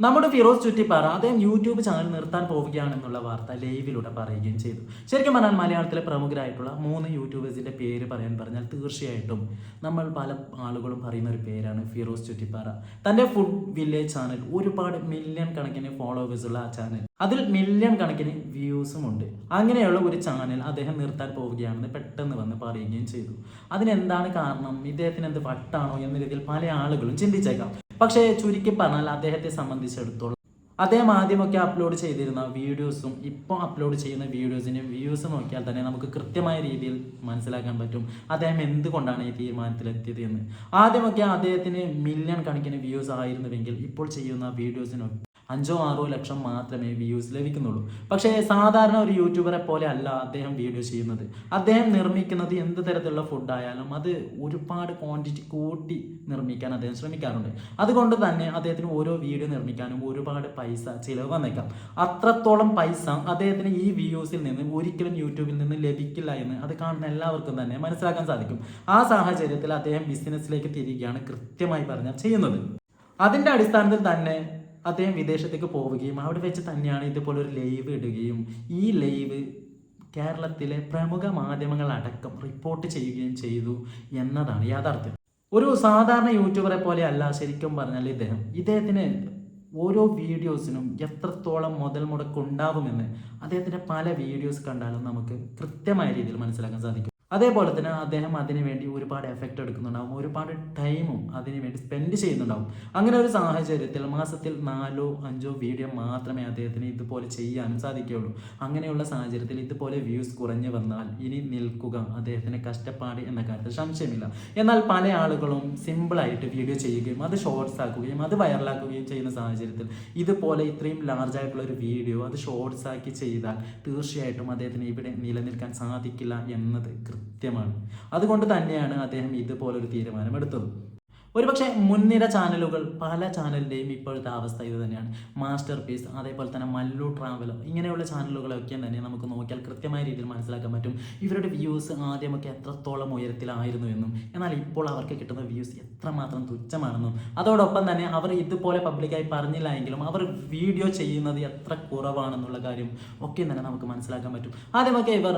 നമ്മുടെ ഫിറോസ് ചുറ്റിപ്പാറ അദ്ദേഹം YouTube channel നിർത്താൻ പോവുകയാണെന്നുള്ള വാർത്ത ലൈവിലൂടെ പറയുകയും ചെയ്തു. ശരിക്കും പറഞ്ഞാൽ മലയാളത്തിലെ പ്രമുഖരായിട്ടുള്ള മൂന്ന് യൂട്യൂബേഴ്സിന്റെ പേര് പറയാൻ പറഞ്ഞാൽ തീർച്ചയായിട്ടും നമ്മൾ പല ആളുകളും പറയുന്ന ഒരു പേരാണ് ഫിറോസ് ചുറ്റിപ്പാറ. തന്റെ ഫുഡ് വില്ലേജ് ചാനൽ ഒരുപാട് മില്യൺ കണക്കിന് ഫോളോവേഴ്സ് ഉള്ള ആ ചാനൽ. അതിൽ മില്യൺ കണക്കിന് വ്യൂസും ഉണ്ട്. അങ്ങനെയുള്ള ഒരു ചാനൽ അദ്ദേഹം നിർത്താൻ പോവുകയാണെന്ന് പെട്ടെന്ന് വന്ന് പറയുകയും ചെയ്തു. അതിനെന്താണ് കാരണം? ഇദ്ദേഹത്തിന് എന്ത് വട്ടാണോ എന്ന രീതിയിൽ പല ആളുകളും ചിന്തിച്ചേക്കാം. പക്ഷേ ചുരുക്കി പറഞ്ഞാൽ അദ്ദേഹത്തെ സംബന്ധിച്ചിടത്തോളം അദ്ദേഹം ആദ്യമൊക്കെ അപ്ലോഡ് ചെയ്തിരുന്ന വീഡിയോസും ഇപ്പോൾ അപ്ലോഡ് ചെയ്യുന്ന വീഡിയോസിന്റെയും വ്യൂസ് നോക്കിയാൽ തന്നെ നമുക്ക് കൃത്യമായ രീതിയിൽ മനസ്സിലാക്കാൻ പറ്റും അദ്ദേഹം എന്തുകൊണ്ടാണ് ഈ തീരുമാനത്തിലെത്തിയത് എന്ന്. ആദ്യമൊക്കെ അദ്ദേഹത്തിന് മില്യൺ കണക്കിന് വ്യൂസ് ആയിരുന്നുവെങ്കിൽ ഇപ്പോൾ ചെയ്യുന്ന വീഡിയോസിനൊക്കെ അഞ്ചോ ആറോ ലക്ഷം മാത്രമേ വ്യൂസ് ലഭിക്കുന്നുള്ളൂ. പക്ഷേ സാധാരണ ഒരു യൂട്യൂബറെ പോലെ അല്ല അദ്ദേഹം വീഡിയോ ചെയ്യുന്നത്. അദ്ദേഹം നിർമ്മിക്കുന്നത് എന്ത് തരത്തിലുള്ള ഫുഡായാലും അത് ഒരുപാട് ക്വാണ്ടിറ്റി കൂട്ടി നിർമ്മിക്കാൻ അദ്ദേഹം ശ്രമിക്കാറുണ്ട്. അതുകൊണ്ട് തന്നെ അദ്ദേഹത്തിന് ഓരോ വീഡിയോ നിർമ്മിക്കാനും ഒരുപാട് പൈസ ചിലവ് വന്നേക്കാം. അത്രത്തോളം പൈസ അദ്ദേഹത്തിന് ഈ വ്യൂസിൽ നിന്ന് ഒരിക്കലും യൂട്യൂബിൽ നിന്ന് ലഭിക്കില്ല എന്ന് അത് കാണുന്ന എല്ലാവർക്കും തന്നെ മനസ്സിലാക്കാൻ സാധിക്കും. ആ സാഹചര്യത്തിൽ അദ്ദേഹം ബിസിനസ്സിലേക്ക് തിരികെയാണ് കൃത്യമായി പറഞ്ഞാൽ ചെയ്യുന്നത്. അതിന്റെ അടിസ്ഥാനത്തിൽ തന്നെ അദ്ദേഹം വിദേശത്തേക്ക് പോവുകയും അവിടെ വെച്ച് തന്നെയാണ് ഇതുപോലെ ഒരു ലൈവ് ഇടുകയും ഈ ലൈവ് കേരളത്തിലെ പ്രമുഖ മാധ്യമങ്ങൾ അടക്കം റിപ്പോർട്ട് ചെയ്യുകയും ചെയ്തു എന്നതാണ് യാഥാർത്ഥ്യം. ഒരു സാധാരണ യൂട്യൂബറെ പോലെ അല്ല ശരിക്കും പറഞ്ഞാൽ ഇദ്ദേഹം. ഇദ്ദേഹത്തിന് ഓരോ വീഡിയോസിനും എത്രത്തോളം മുതൽ മുടക്ക് ഉണ്ടാവുമെന്ന് അദ്ദേഹത്തിന്റെ പല വീഡിയോസ് കണ്ടാലും നമുക്ക് കൃത്യമായ രീതിയിൽ മനസ്സിലാക്കാൻ സാധിക്കും. അതേപോലെ തന്നെ അദ്ദേഹം അതിനു വേണ്ടി ഒരുപാട് എഫക്റ്റ് എടുക്കുന്നുണ്ടാവും. ഒരുപാട് ടൈമും അതിനു വേണ്ടി സ്പെൻഡ് ചെയ്യുന്നുണ്ടാവും. അങ്ങനെ ഒരു സാഹചര്യത്തിൽ മാസത്തിൽ നാലോ അഞ്ചോ വീഡിയോ മാത്രമേ അദ്ദേഹത്തിന് ഇതുപോലെ ചെയ്യാനും സാധിക്കുകയുള്ളൂ. അങ്ങനെയുള്ള സാഹചര്യത്തിൽ ഇതുപോലെ വ്യൂസ് കുറഞ്ഞു വന്നാൽ ഇനി നിൽക്കുക അദ്ദേഹത്തിന് കഷ്ടപ്പാട് എന്ന കാര്യത്തിൽ സംശയമില്ല. എന്നാൽ പല ആളുകളും സിമ്പിളായിട്ട് വീഡിയോ ചെയ്യുകയും അത് ഷോർട്സ് ആക്കുകയും അത് വൈറലാക്കുകയും ചെയ്യുന്ന സാഹചര്യത്തിൽ ഇതുപോലെ ഇത്രയും ലാർജ് ആയിട്ടുള്ള ഒരു വീഡിയോ അത് ഷോർട്സ് ആക്കി ചെയ്താൽ തീർച്ചയായിട്ടും അദ്ദേഹത്തിന് ഇവിടെ നിലനിൽക്കാൻ സാധിക്കില്ല എന്നത് കൃത്യമാണ്. അതുകൊണ്ട് തന്നെയാണ് അദ്ദേഹം ഇതുപോലൊരു തീരുമാനമെടുത്തത്. ഒരുപക്ഷെ മുൻനിര ചാനലുകൾ പല ചാനലിന്റെയും ഇപ്പോഴത്തെ അവസ്ഥ ഇത് തന്നെയാണ്. മാസ്റ്റർ പീസ് അതേപോലെ തന്നെ മല്ലു ട്രാവലർ ഇങ്ങനെയുള്ള ചാനലുകളൊക്കെ തന്നെ നമുക്ക് നോക്കിയാൽ കൃത്യമായ രീതിയിൽ മനസ്സിലാക്കാൻ പറ്റും. ഇവരുടെ വ്യൂസ് ആദ്യമൊക്കെ എത്രത്തോളം ഉയരത്തിലായിരുന്നു എന്നും. എന്നാൽ ഇപ്പോൾ അവർക്ക് കിട്ടുന്ന വ്യൂസ് എത്രമാത്രം തുച്ഛമാണെന്നും. അതോടൊപ്പം തന്നെ അവർ ഇതുപോലെ പബ്ലിക്കായി പറഞ്ഞില്ല എങ്കിലും അവർ വീഡിയോ ചെയ്യുന്നത് എത്ര കുറവാണെന്നുള്ള കാര്യം ഒക്കെ തന്നെ നമുക്ക് മനസ്സിലാക്കാൻ പറ്റും. ആദ്യമൊക്കെ ഇവർ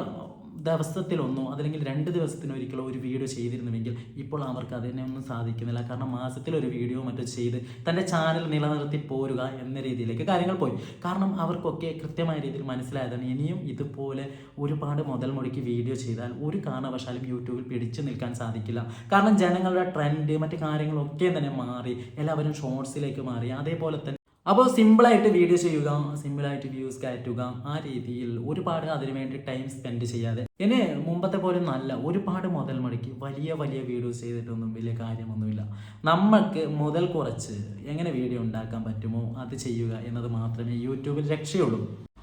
ദിവസത്തിലൊന്നോ അതല്ലെങ്കിൽ രണ്ട് ദിവസത്തിനൊരിക്കലോ ഒരു വീഡിയോ ചെയ്തിരുന്നുവെങ്കിൽ ഇപ്പോൾ അവർക്ക് അതിനൊന്നും സാധിക്കുന്നില്ല. കാരണം മാസത്തിൽ ഒരു വീഡിയോ മറ്റോ ചെയ്ത് തന്റെ ചാനൽ നിലനിർത്തി പോരുക എന്ന രീതിയിലേക്ക് കാര്യങ്ങൾ പോയി. കാരണം അവർക്കൊക്കെ കൃത്യമായ രീതിയിൽ മനസ്സിലായതാണ് ഇനിയും ഇതുപോലെ ഒരുപാട് മുതൽ മുടക്കി വീഡിയോ ചെയ്താൽ ഒരു കാരണവശാലും യൂട്യൂബിൽ പിടിച്ചു നിൽക്കാൻ സാധിക്കില്ല. കാരണം ജനങ്ങളുടെ ട്രെൻഡ് മറ്റു കാര്യങ്ങളൊക്കെ തന്നെ മാറി. എല്ലാവരും ഷോർട്സിലേക്ക് മാറി. അതേപോലെ തന്നെ അപ്പോൾ സിമ്പിളായിട്ട് വീഡിയോ ചെയ്യുക സിമ്പിളായിട്ട് വ്യൂസ് കയറ്റുക ആ രീതിയിൽ ഒരുപാട് അതിനുവേണ്ടി ടൈം സ്പെൻഡ് ചെയ്യാതെ. ഇനി മുമ്പത്തെ പോലെ നല്ല ഒരുപാട് മുതൽ മുടക്കി വലിയ വലിയ വീഡിയോസ് ചെയ്തിട്ടൊന്നും വലിയ കാര്യമൊന്നുമില്ല. നമ്മൾക്ക് മുതൽ കുറച്ച് എങ്ങനെ വീഡിയോ ഉണ്ടാക്കാൻ പറ്റുമോ അത് ചെയ്യുക എന്നത് മാത്രമേ യൂട്യൂബിൽ രക്ഷയുള്ളൂ.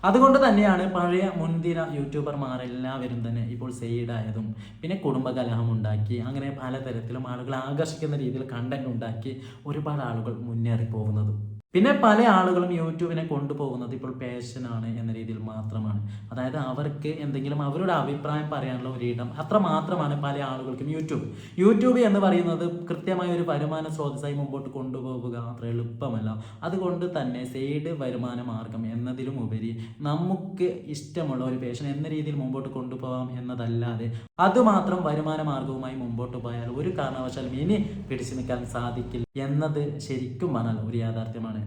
അതുകൊണ്ട് തന്നെയാണ് പഴയ മുൻതിര യൂട്യൂബർമാരെല്ലാവരും തന്നെ ഇപ്പോൾ സെയ്ഡായതും പിന്നെ കുടുംബകലഹം ഉണ്ടാക്കി അങ്ങനെ പലതരത്തിലും ആളുകളെ ആകർഷിക്കുന്ന രീതിയിൽ കണ്ടന്റ് ഉണ്ടാക്കി ഒരുപാട് ആളുകൾ മുന്നേറി പോകുന്നതും പിന്നെ പല ആളുകളും യൂട്യൂബിനെ കൊണ്ടുപോകുന്നത് ഇപ്പോൾ പാഷനാണ് എന്ന രീതിയിൽ മാത്രമാണ്. അതായത് അവർക്ക് എന്തെങ്കിലും അവരുടെ അഭിപ്രായം പറയാനുള്ള ഒരു ഇടം അത്ര മാത്രമാണ് പല ആളുകൾക്കും യൂട്യൂബ്. യൂട്യൂബ് എന്ന് പറയുന്നത് കൃത്യമായ ഒരു വരുമാന സ്രോതസ്സായി മുമ്പോട്ട് കൊണ്ടുപോവുക അത്ര എളുപ്പമല്ല. അതുകൊണ്ട് തന്നെ സൈഡ് വരുമാന മാർഗം എന്നതിലും ഉപരി നമുക്ക് ഇഷ്ടമുള്ള ഒരു പേഷൻ എന്ന രീതിയിൽ മുമ്പോട്ട് കൊണ്ടുപോകാം എന്നതല്ലാതെ അതുമാത്രം വരുമാന മാർഗവുമായി മുമ്പോട്ട് പോയാൽ ഒരു കാരണവശാലും ഇനി പിടിച്ചു നിൽക്കാൻ സാധിക്കില്ല എന്നത് ശരിക്കും പറഞ്ഞാൽ ഒരു യാഥാർത്ഥ്യമാണ്.